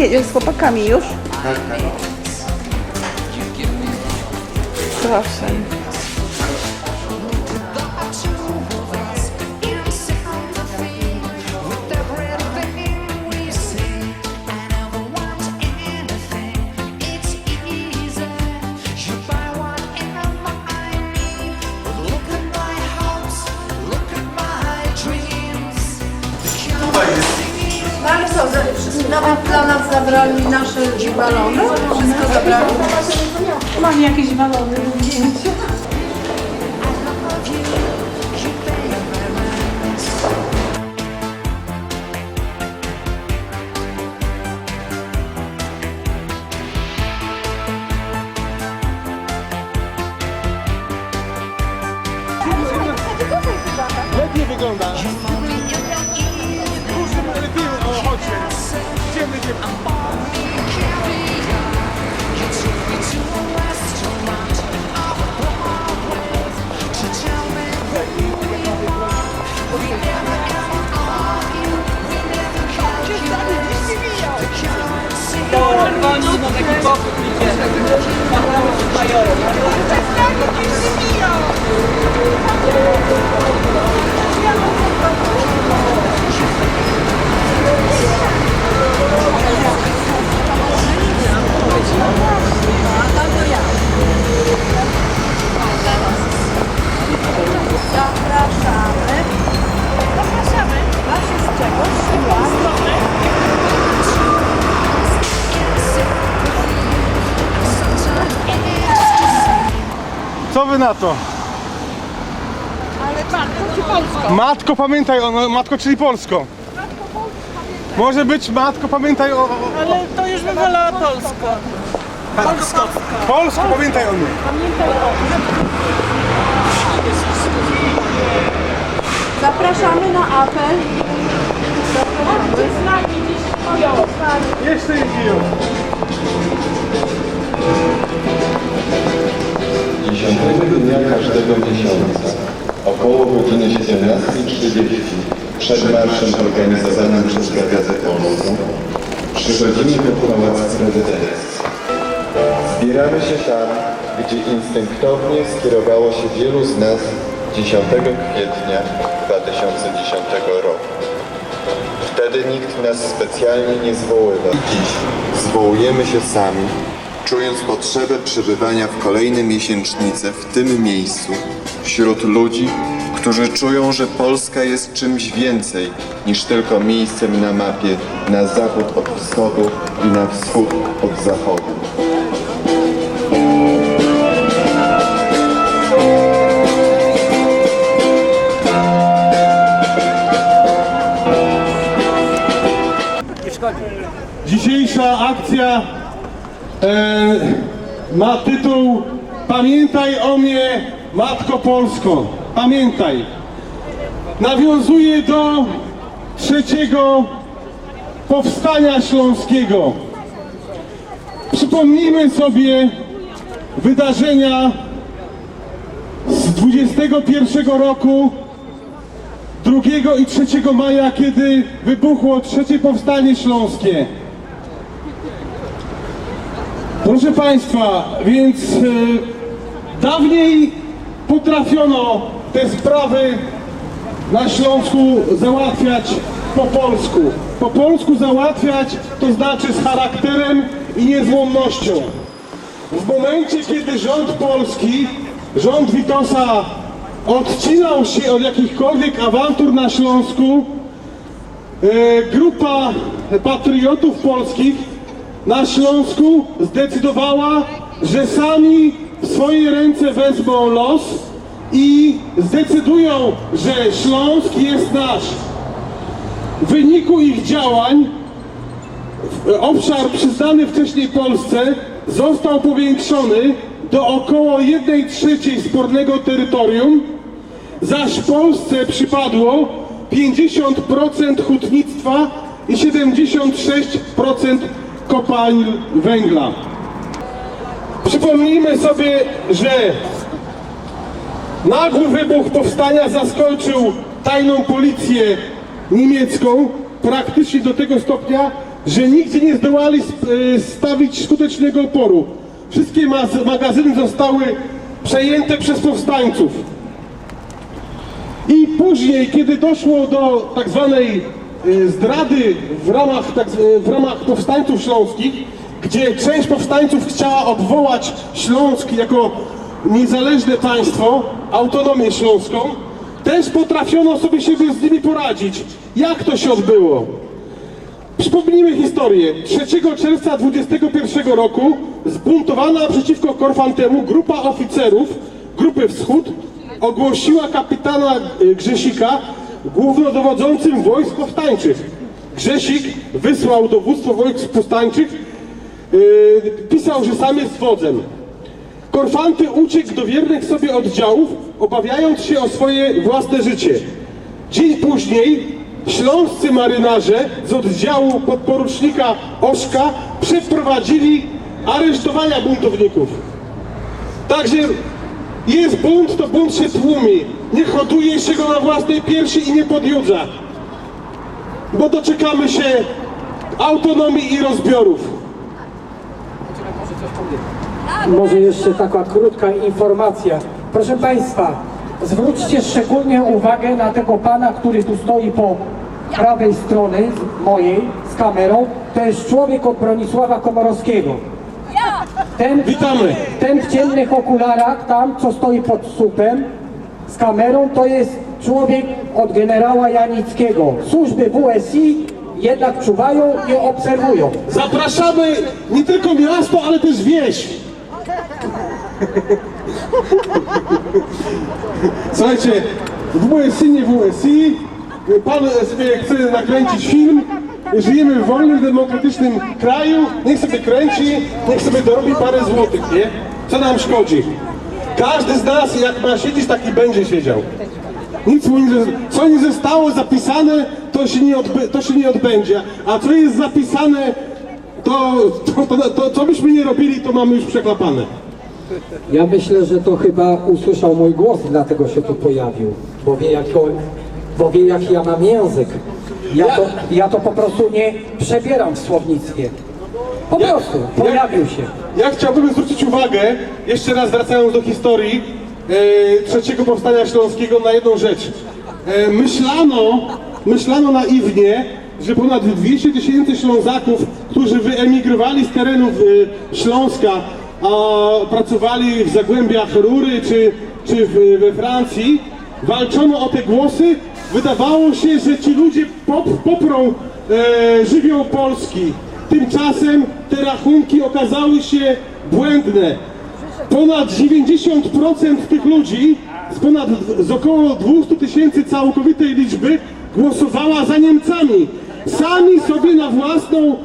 jedziesz z chłopakami już? Proszę. Zabrali nasze balony? Wszystko zabrali? Mam jakieś balony Zapraszamy. Zapraszamy. Was jest czegoś? Siła. Co wy na to? Ale matko czy Polsko? Matko, pamiętaj o, no, matko, czyli Polsko. Może być matko, pamiętaj o... o Ale to już bym wolała Polsko. Polsko. Polsko, pamiętaj o mnie. Zapraszamy na apel. Jeszcze jest już. 10 dnia każdego miesiąca około godziny 17.30 przed marszem organizowanym przez Gazetę Polską przychodzimy do Pałacu Prezydencji. Zbieramy się tam, gdzie instynktownie skierowało się wielu z nas 10 kwietnia 2010 roku. Wtedy nikt nas specjalnie nie zwoływał. Dziś zwołujemy się sami, czując potrzebę przebywania w kolejne miesięcznice w tym miejscu, wśród ludzi, którzy czują, że Polska jest czymś więcej niż tylko miejscem na mapie na zachód od wschodu i na wschód od zachodu. Dzisiejsza akcja e, ma tytuł Pamiętaj o mnie, Matko Polsko. Pamiętaj. Nawiązuje do trzeciego powstania śląskiego. Przypomnijmy sobie wydarzenia z 21 roku 2 i 3 maja, kiedy wybuchło trzecie powstanie śląskie. Proszę Państwa, więc e, dawniej potrafiono te sprawy na Śląsku załatwiać po polsku. Po polsku załatwiać to znaczy z charakterem i niezłomnością. W momencie, kiedy rząd polski, rząd Witosa odcinał się od jakichkolwiek awantur na Śląsku, e, grupa patriotów polskich na Śląsku zdecydowała, że sami w swoje ręce wezmą los i zdecydują, że Śląsk jest nasz. W wyniku ich działań obszar przyznany wcześniej Polsce został powiększony do około 1 trzeciej spornego terytorium, zaś Polsce przypadło 50% hutnictwa i 76% kopalń węgla. Przypomnijmy sobie, że nagły wybuch powstania zaskoczył tajną policję niemiecką praktycznie do tego stopnia, że nigdzie nie zdołali e, stawić skutecznego oporu. Wszystkie magazyny zostały przejęte przez powstańców. I później, kiedy doszło do tak zwanej zdrady w ramach, tak, e, w ramach powstańców śląskich, gdzie część powstańców chciała odwołać Śląsk jako niezależne państwo, autonomię śląską, też potrafiono sobie z nimi poradzić. Jak to się odbyło? Przypomnijmy historię. 3 czerwca 21 roku zbuntowana przeciwko Korfantemu grupa oficerów Grupy Wschód ogłosiła kapitana y, Grzesika głównodowodzącym wojsk powstańczych. Grzesik wysłał dowództwo wojsk powstańczych, yy, pisał, że sam jest wodzem. Korfanty uciekł do wiernych sobie oddziałów, obawiając się o swoje własne życie. Dzień później śląscy marynarze z oddziału podporucznika Oszka przeprowadzili aresztowania buntowników. Także jest bunt, to bunt się tłumi. Nie hoduje się go na własnej piersi i nie podjudza. Bo doczekamy się autonomii i rozbiorów. Może jeszcze taka krótka informacja. Proszę Państwa, zwróćcie szczególnie uwagę na tego pana, który tu stoi po prawej strony z mojej, z kamerą. To jest człowiek od Bronisława Komorowskiego. Ten, Witamy. ten w ciemnych okularach, tam co stoi pod słupem z kamerą, to jest człowiek od generała Janickiego. Służby WSI jednak czuwają i obserwują. Zapraszamy nie tylko miasto, ale też wieś. Słuchajcie, WSI nie WSI, pan sobie chce nakręcić film, żyjemy w wolnym, demokratycznym kraju, niech sobie kręci, niech sobie dorobi parę złotych, nie? Co nam szkodzi? Każdy z nas, jak ma siedzieć, taki będzie siedział. Nic mu nie, co nie zostało zapisane, to się nie, odby, to się nie odbędzie. A co jest zapisane, to, to, to, to co byśmy nie robili, to mamy już przeklapane. Ja myślę, że to chyba usłyszał mój głos, dlatego się tu pojawił, bo wie, jak, bo wie jaki ja mam język. Ja to, ja to po prostu nie przebieram w słownictwie. Po prostu pojawił się. Ja chciałbym zwrócić uwagę, jeszcze raz wracając do historii e, trzeciego powstania śląskiego, na jedną rzecz. E, myślano, myślano naiwnie, że ponad 200 tysięcy Ślązaków, którzy wyemigrowali z terenów e, Śląska, a pracowali w zagłębiach Rury czy, czy w, we Francji, walczono o te głosy. Wydawało się, że ci ludzie pop, poprą e, żywioł Polski. Tymczasem te rachunki okazały się błędne. Ponad 90% tych ludzi z ponad z około 200 tysięcy całkowitej liczby głosowała za Niemcami. Sami sobie na własną,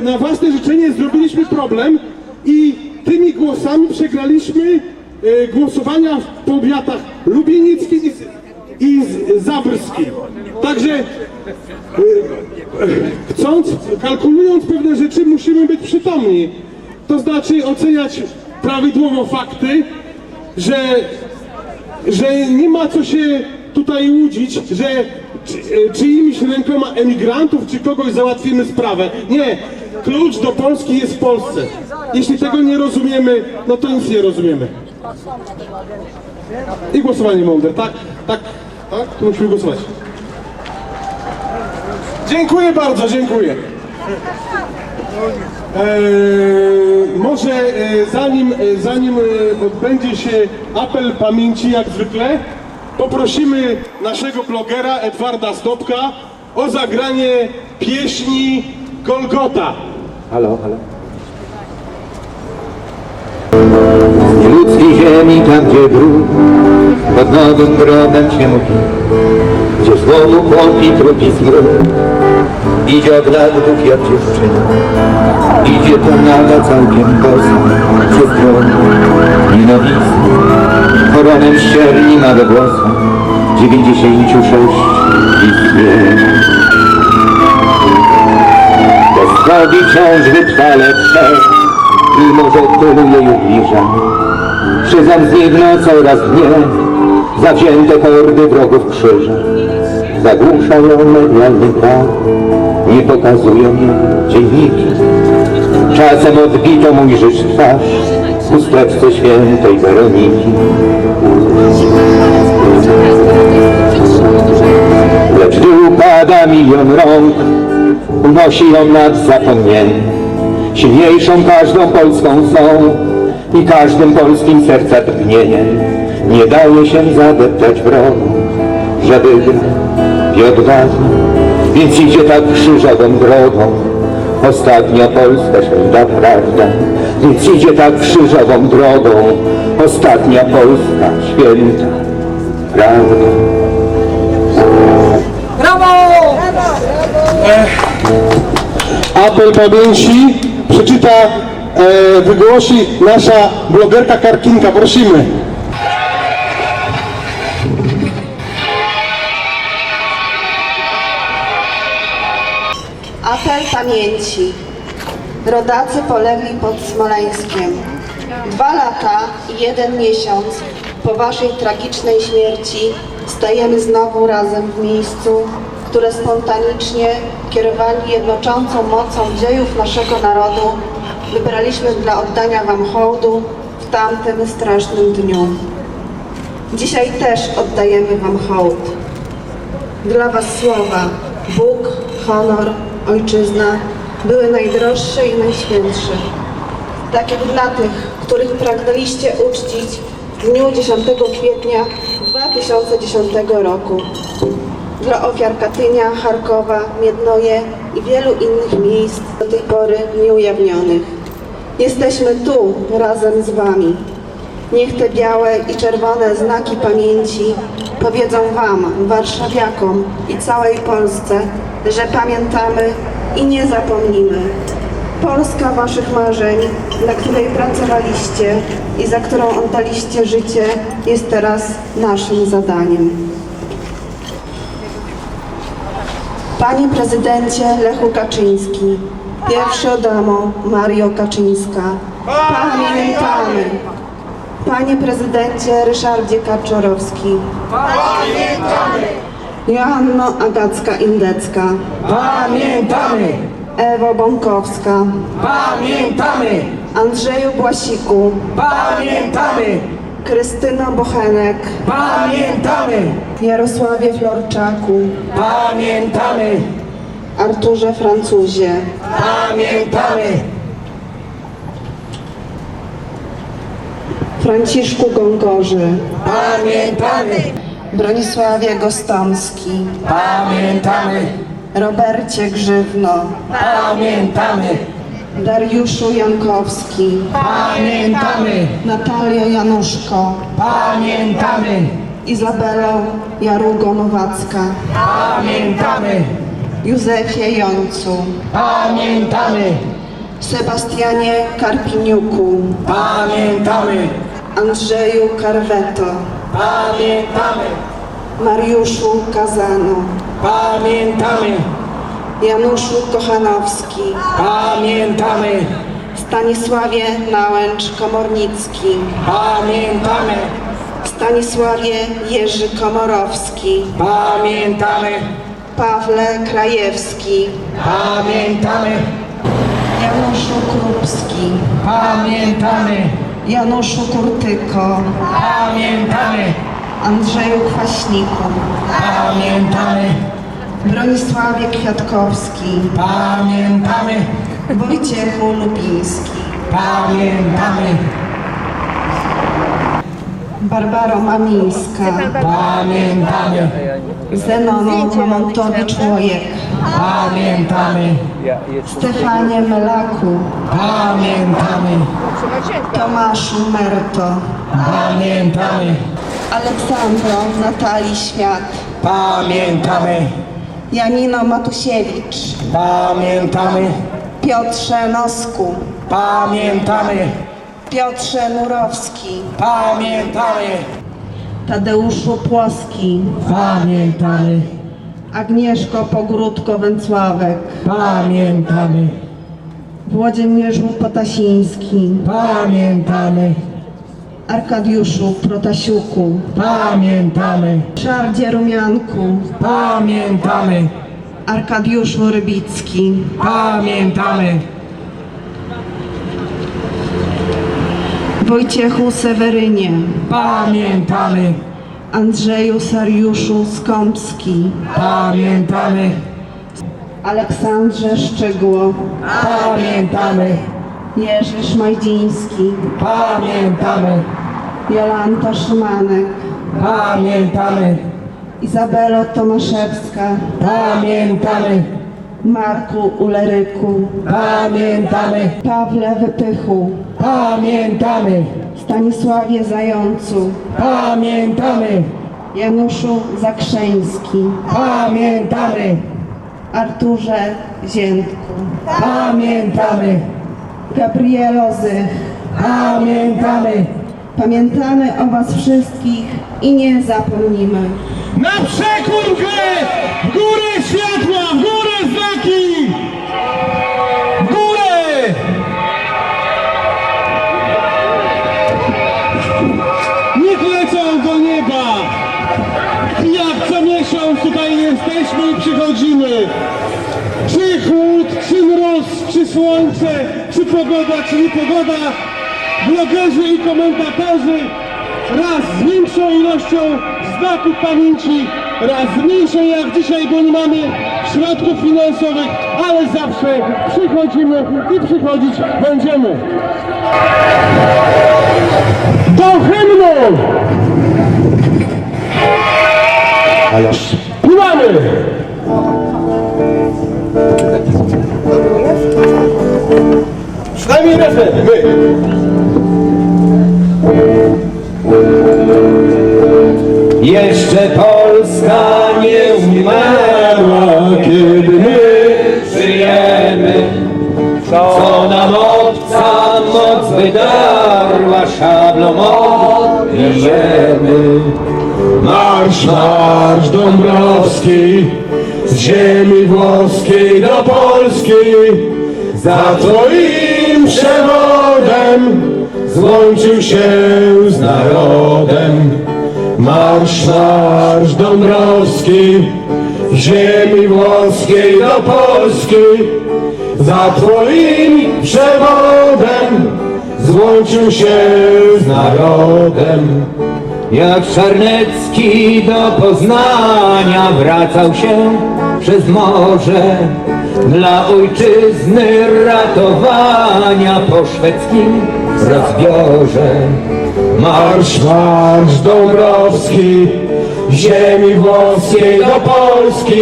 e, na własne życzenie zrobiliśmy problem i tymi głosami przegraliśmy e, głosowania w powiatach lubienickim i, i z-. Także chcąc, kalkulując pewne rzeczy, musimy być przytomni. To znaczy oceniać prawidłowo fakty, że, że nie ma co się tutaj łudzić, że czy, czyimiś rękoma emigrantów czy kogoś załatwimy sprawę. Nie, klucz do Polski jest w Polsce. Jeśli tego nie rozumiemy, no to nic nie rozumiemy. I głosowanie mądre, tak? Tak? Tak? To musimy głosować. Dziękuję bardzo, dziękuję. Eee, może e, zanim, e, zanim e, odbędzie się apel pamięci jak zwykle, poprosimy naszego blogera Edwarda Stopka o zagranie pieśni Golgota. Halo, halo. Z nieludzkiej ziemi, tam gdzie brud pod nowym grobem się mówi, gdzie złomu kłąpi trupi smród, idzie od lat jak dziewczyna, idzie to naga całkiem bosa, przez dron nienawistny, koronem ścierni ma we włosach, 96 i dwie. Bez drogi wciąż wytrwale trzech, mimo że tylu ubliża. Przyzam znikną coraz dnie, zawzięte hordy wrogów krzyża. zagłuszają medialny kraj, nie pokazują mnie dzienniki. Czasem odbito mój żyć twarz w chusteczce świętej Weroniki. Lecz gdy upada milion rąk, unosi ją nad zapomnienie. Silniejszą każdą polską są i każdym polskim serca drgnienie. Nie daje się zadeptać żeby grać i odważnie, więc idzie tak krzyżową drogą. Ostatnia Polska święta prawda, więc idzie tak krzyżową drogą. Ostatnia Polska święta prawda. Apel pamięci przeczyta, e, wygłosi nasza blogerka Karkinka. Prosimy. Pamięci. Rodacy polegli pod Smoleńskiem. Dwa lata i jeden miesiąc po waszej tragicznej śmierci stajemy znowu razem w miejscu, które spontanicznie kierowani jednoczącą mocą dziejów naszego narodu wybraliśmy dla oddania wam hołdu w tamtym strasznym dniu. Dzisiaj też oddajemy wam hołd. Dla Was słowa Bóg, honor, ojczyzna były najdroższe i najświętsze. Tak jak dla tych, których pragnęliście uczcić w dniu 10 kwietnia 2010 roku. Dla ofiar Katynia, Charkowa, Miednoje i wielu innych miejsc do tej pory nieujawnionych. Jesteśmy tu razem z Wami. Niech te białe i czerwone znaki pamięci powiedzą Wam, warszawiakom i całej Polsce, że pamiętamy i nie zapomnimy. Polska Waszych marzeń, dla której pracowaliście i za którą oddaliście życie, jest teraz naszym zadaniem. Panie prezydencie Lechu Kaczyński, pierwsza damo Mario Kaczyńska, pamiętamy. Panie prezydencie Ryszardzie Kaczorowski, pamiętamy. Joanno Agacka-Indecka, Pamiętamy! Ewo Bąkowska, Pamiętamy! Andrzeju Błasiku, Pamiętamy! Krystyno Bochenek, Pamiętamy! Jarosławie Florczaku, Pamiętamy! Arturze Francuzie, Pamiętamy! Franciszku Gągorzy, Pamiętamy! Bronisławie Gostomski, Pamiętamy! Robercie Grzywno, Pamiętamy! Dariuszu Jankowski, Pamiętamy! Natalia Januszko, Pamiętamy! Izabelo Jarugo-Nowacka, Pamiętamy! Józefie Jącu, Pamiętamy! Sebastianie Karpiniuku, Pamiętamy! Andrzeju Karweto, Pamiętamy! Mariuszu Kazano, Pamiętamy! Januszu Kochanowski, Pamiętamy! Stanisławie Nałęcz-Komornicki, Pamiętamy! Stanisławie Jerzy Komorowski, Pamiętamy! Pawle Krajewski, Pamiętamy! Januszu Krupski, Pamiętamy! Januszu Kurtyko, Pamiętamy! Andrzeju Kwaśniku, Pamiętamy! Bronisławie Kwiatkowski, Pamiętamy! Wojciechu Lubiński, Pamiętamy! Barbaro Mamińska, Pamiętamy! Zenono Mamontowicz-Łojek, Pamiętamy! Stefanie Melaku, Pamiętamy! Tomaszu Merto, Pamiętamy! Aleksandro Natalii Świat, Pamiętamy! Janino Matusiewicz, Pamiętamy! Piotrze Nosku, Pamiętamy! Piotrze Nurowski, Pamiętamy! Tadeuszu Płoski, Pamiętamy! Agnieszko Pogródko-Węcławek, Pamiętamy! Włodzimierzu Potasiński, Pamiętamy! Arkadiuszu Protasiuku, Pamiętamy, Szardzie Rumianku, pamiętamy, Arkadiuszu Rybicki, pamiętamy, Wojciechu Sewerynie, pamiętamy, Andrzeju Sariuszu Skąpski, pamiętamy, Aleksandrze Szczygło, pamiętamy, Jerzy Szmajdziński, pamiętamy, Jolanta Szymanek, pamiętamy, Izabelo Tomaszewska, pamiętamy, Marku Uleryku, pamiętamy, Pawle Wypychu, pamiętamy, Stanisławie Zającu, pamiętamy, Januszu Zakrzeński, pamiętamy, Arturze Ziętku, pamiętamy, Gabrielo Zych. pamiętamy, Pamiętamy o Was wszystkich i nie zapomnimy. Na przekór grę! W górę światła! Znaki! W górę! Niech lecą do nieba! Jak co miesiąc tutaj jesteśmy i przychodzimy. Czy chłód, czy mróz, czy słońce, czy pogoda, czy niepogoda, blogerzy i komentatorzy raz z większą ilością znaków pamięci, raz z mniejszą jak dzisiaj, bo nie mamy środków finansowych, ale zawsze przychodzimy i przychodzić będziemy. Do hymnu! Śpiewamy! Przynajmniej refren, my! Jeszcze moc wydarła, szablą odbijemy. Marsz, marsz Dąbrowski z ziemi włoskiej do Polski za twoim przewodem złączył się z narodem. Marsz, marsz Dąbrowski ziemi włoskiej do Polski za twoim przewodem złączył się z narodem. Jak Czarnecki do Poznania wracał się przez morze dla ojczyzny ratowania po szwedzkim rozbiorze. Marsz, marsz Dąbrowski, ziemi włoskiej do Polski,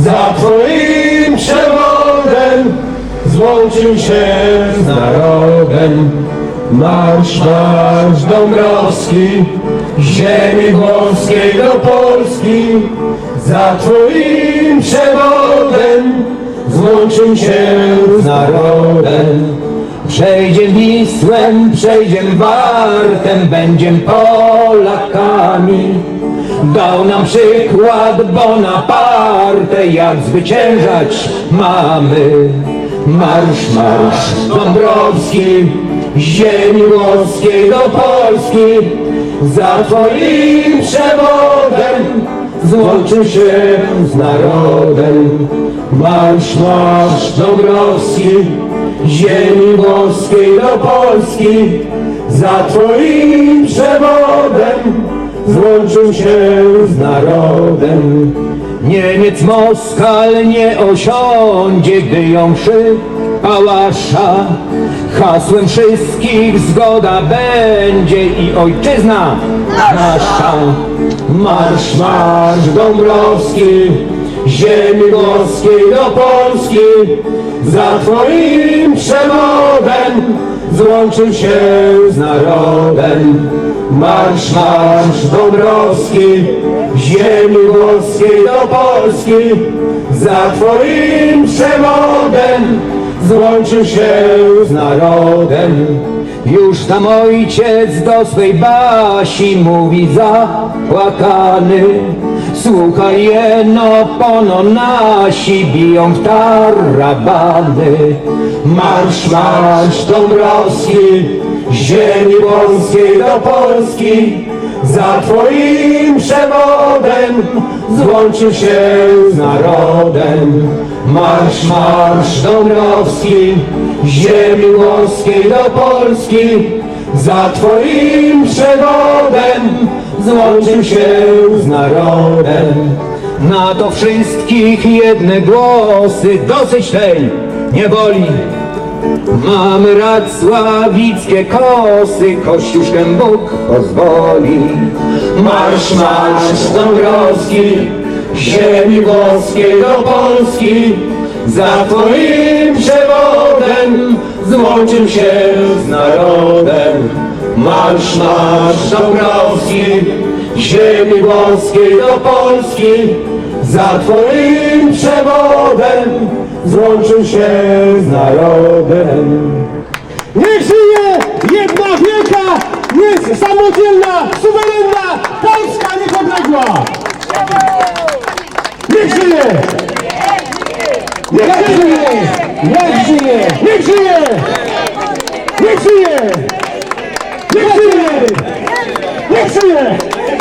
za twoim przewodem złączył się z narodem. Marsz, marsz Dąbrowski, ziemi włoskiej do Polski, za twoim przewodem złączył się z narodem. Przejdziem Wisłem, przejdziem Wartem, będziem Polakami. Dał nam przykład Bonaparte, jak zwyciężać mamy. Marsz, marsz Dąbrowski, ziemi włoskiej do Polski, za twoim przewodem złączył się z narodem. Marsz, marsz Dąbrowski, ziemi włoskiej do Polski, za twoim przewodem złączył się z narodem. Niemiec Moskal nie osiądzie, gdy ją przy pałasza. Hasłem wszystkich zgoda będzie i ojczyzna nasza. Marsz, marsz Dąbrowski, ziemi włoskiej do Polski, za twoim przewodem złączył się z narodem. Marsz, marsz Dąbrowski, ziemi włoskiej do Polski, za twoim przewodem złączył się z narodem. Już tam ojciec do swej basi mówi zapłakany. Słuchaj jeno, pono nasi biją w tarabany. Marsz, marsz Dąbrowski, ziemi polskiej do Polski, za Twoim przewodem złączył się z narodem. Marsz, marsz Dąbrowski, ziemi włoskiej do Polski, za Twoim przewodem złączył się z narodem. Na to wszystkich jedne głosy, dosyć tej niewoli. Mamy racławickie kosy, Kościuszkiem Bóg pozwoli. Marsz, marsz Dąbrowski, ziemi włoskiej do Polski, za Twoim przewodem złączył się z narodem. Marsz, marsz Dąbrowski, ziemi włoskiej do Polski, za Twoim przewodem złączył się z narodem. Niech żyje jedna wielka, niech samodzielna, suwerenna Polska niepodległa! Niech żyje! Niech żyje! Niech żyje! Niech żyje! Niech żyje! Hepsi! Hepsi!